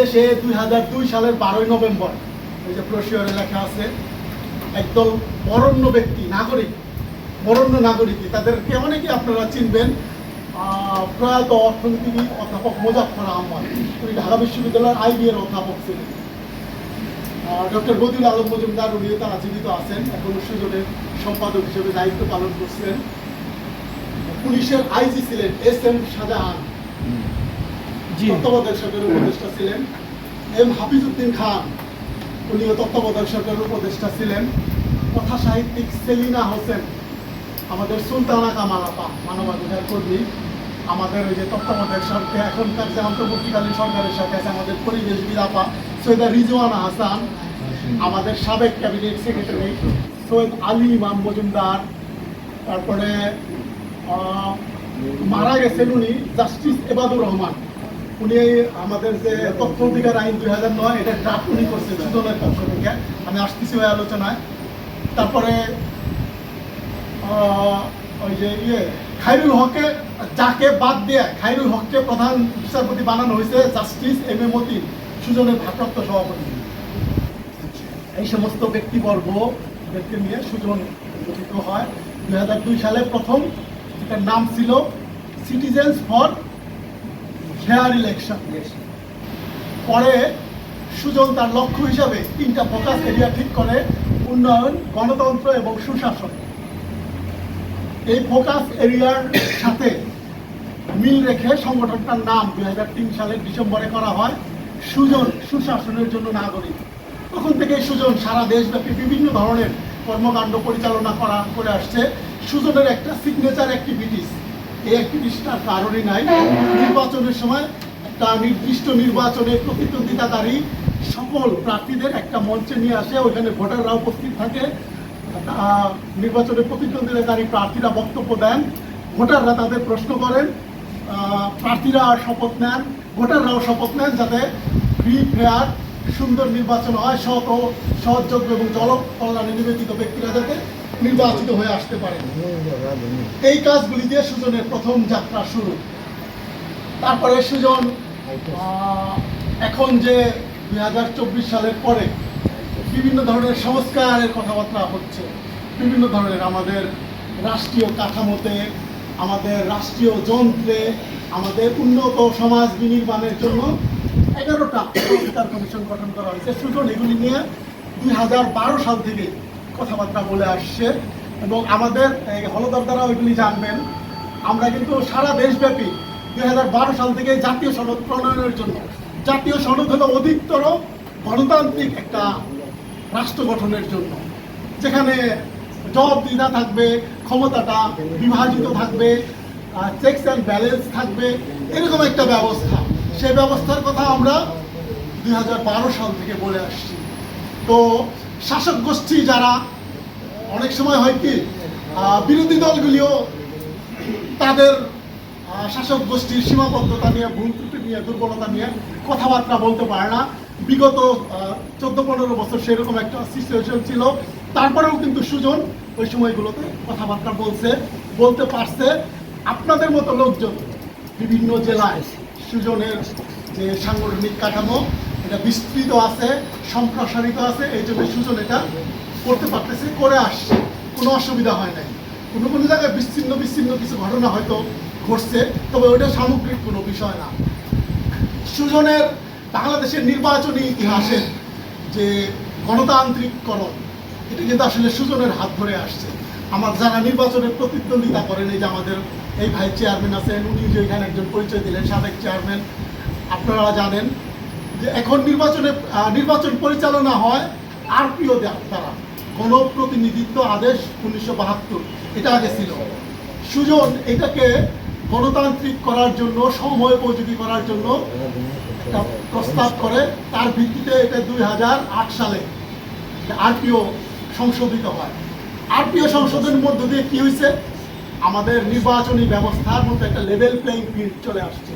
দেশে দুই হাজার দুই সালের বারোই নভেম্বর, এই যে প্রশিয়রে লেখা আছে, একদল বরণ্য ব্যক্তি, নাগরিক বরণ্য নাগরিক, তাদেরকে অনেকে আপনারা চিনবেন প্রয়াত অর্থনীতিবিদ অধ্যাপক মোজাফর আহমদ উনি ঢাকা বিশ্ববিদ্যালয়ের আইবি এর অধ্যাপক ছিলেন। ডক্টর বদিউল আলম মজুমদার, উনিও তারা জীবিত আছেন, এখন সুজনের সম্পাদক হিসেবে দায়িত্ব পালন করছেন। পুলিশের আইজি ছিলেন এস এম শাহজাহান। তত্ত্বাবধায়ক সরকারের উপদেষ্টা ছিলেন। এম হাফিজউদ্দিন খান, উনিও তত্ত্বাবধায়ক সরকারের উপদেষ্টা ছিলেন। কথা সাহিত্যিক সেলিনা হোসেন, আমাদের সুলতানা কামালাপা মানবাধিকার কর্মী। আমাদের ওই যে তত্ত্বাবধায়ক সরকার, এখনকার যে অন্তর্বর্তীকালীন সরকারের সাথে আছে আমাদের পরিবেশবিদ আপা, সৈয়দা রিজওয়ানা হাসান, আমাদের সাবেক ক্যাবিনেট সেক্রেটারি সৈয়দ আলী ইমাম মজুমদার, তারপরে মারা গেছেন উনি জাস্টিস এবাদুর রহমান। উনি আমাদের যে তথ্য অধিকার আইন দুই হাজার নয়, এটা ড্রাফট উনি করছেন সুদনের পক্ষ থেকে। আমি আসতেছি ওই আলোচনায়। তারপরে ওই যে ইয়ে খাইরুল হককে, যাকে বাদ দিয়ে খাইরুল হককে প্রধান বিচারপতি বানানো হয়েছে জাস্টিস এম এ মতি, সুজনের ভারপ্রাপ্ত সভাপতি। এই সমস্ত ব্যক্তিবর্গ, ব্যক্তি নিয়ে সুজন গঠিত হয়। দুই হাজার দুই সালে প্রথম এটার নাম ছিল সিটিজেন্স ফর ফেয়ার ইলেকশন পরে সুজন তার লক্ষ্য হিসাবে তিনটা ফোকাস এরিয়া ঠিক করে উন্নয়ন, গণতন্ত্র এবং সুশাসন। এই ফোকাস এরিয়ার সাথে মিল রেখে সংগঠনটার নাম দুই হাজার তিন সালের ডিসেম্বরে করা হয় সুজন সুশাসনের জন্য নাগরিক। তখন থেকে সুজন সারা দেশব্যাপী বিভিন্ন ধরনের কর্মকাণ্ড পরিচালনা করা, করে আসছে। সুজনের একটা সিগনেচার অ্যাক্টিভিটিস এই অ্যাক্টিভিটিসটার কারণই নাই। নির্বাচনের সময় একটা নির্দিষ্ট নির্বাচনে প্রতিদ্বন্দ্বিতাকারী সকল প্রার্থীদের একটা মঞ্চে নিয়ে আসে, ওইখানে ভোটাররা উপস্থিত থাকে। নির্বাচনে প্রতিদ্বন্দ্বিতাকারী প্রার্থীরা বক্তব্য দেন, ভোটাররা তাদের প্রশ্ন করেন প্রার্থীরা শপথ নেন, ভোটাররাও শপথ নেন যাতে ফ্রি, ফেয়ার, সুন্দর নির্বাচন হয়, সৎ ও সহযোগ্য এবং জনকল্যাণে নিবেদিত ব্যক্তিরা যাতে নির্বাচিত হয়ে আসতে পারেন এই কাজগুলি দিয়ে সুজনের প্রথম যাত্রা শুরু। তারপরে সুজন এখন যে দুই হাজার চব্বিশ সালের পরে বিভিন্ন ধরনের সংস্কারের কথাবার্তা হচ্ছে, বিভিন্ন ধরনের আমাদের রাষ্ট্রীয় কাঠামোতে, আমাদের রাষ্ট্রীয় যন্ত্রে, আমাদের উন্নত সমাজ বিনির্মাণের জন্য এগারোটা সংস্কার কমিশন গঠন করা হয়েছে। সুজন, এগুলি নিয়ে দুই হাজার বারো সাল থেকে কথাবার্তা বলে আসছে এবং আমাদের, এই দ্বারা ওইগুলি জানবেন। আমরা কিন্তু সারা দেশব্যাপী দুই হাজার বারো সাল থেকে জাতীয় সনদ প্রণয়নের জন্য, জাতীয় সনদ হলো অধিকতর গণতান্ত্রিক একটা রাষ্ট্র গঠনের জন্য, যেখানে জবাবদিহিতা থাকবে, ক্ষমতাটা বিভাজিত থাকবে চেকস অ্যান্ড ব্যালেন্স থাকবে, এরকম একটা ব্যবস্থা। সেই ব্যবস্থার কথা আমরা দুই হাজার বারো সাল থেকে বলে আসছি। তো শাসক গোষ্ঠী যারা, অনেক সময় হয় কি বিরোধী দলগুলিও তাদের শাসক গোষ্ঠীর সীমাবদ্ধতা নিয়ে, ভুল ত্রুটি নিয়ে, দুর্বলতা নিয়ে কথাবার্তা বলতে পারে না। বিগত চোদ্দ পনেরো বছর সেরকম একটা সিচুয়েশন ছিল। তারপরেও কিন্তু সুজন ওই সময়গুলোতে কথাবার্তা বলছে, বলতে পারছে। আপনাদের মতো লোকজন বিভিন্ন জেলায় সুজনের যে সাংগঠনিক কাঠামো এটা বিস্তৃত আছে, সম্প্রসারিত আছে, এই জন্য সুজন এটা করতে পারতেছে, করে আসছে। কোনো অসুবিধা হয় নাই। কোনো কোনো জায়গায় বিচ্ছিন্ন বিচ্ছিন্ন কিছু ঘটনা হয়তো ঘটছে, তবে ওইটা সামগ্রিক কোনো বিষয় না। সুজনের বাংলাদেশের নির্বাচনী ইতিহাসের যে গণতান্ত্রিককরণ, এটা কিন্তু আসলে সুজনের হাত ধরে আসছে। আমার যারা নির্বাচনে প্রতিদ্বন্দ্বিতা করেন, এই যে আমাদের এই ভাই চেয়ারম্যান আছেন, উনি যে এখানে একজন পরিচয় দিলেন, সাবেক চেয়ারম্যান আপনারা জানেন এখন নির্বাচনে নির্বাচন পরিচালনা হয় আরপিও দ্বারা। গণপ্রতিনিধিত্ব আদেশ উনিশশো বাহাত্তর, এটা আগে ছিল। সুজন এটাকে গণতান্ত্রিক করার জন্য, সময় উপযোগী করার জন্য প্রস্তাব করে। তার ভিত্তিতে এটা দুই হাজার আট সালে আরপিও সংশোধিত হয়। আরপিও সংশোধনের মধ্য দিয়ে কি হয়েছে আমাদের নির্বাচনী ব্যবস্থার মধ্যে একটা লেভেল প্লেইং ফিল্ড চলে আসছে।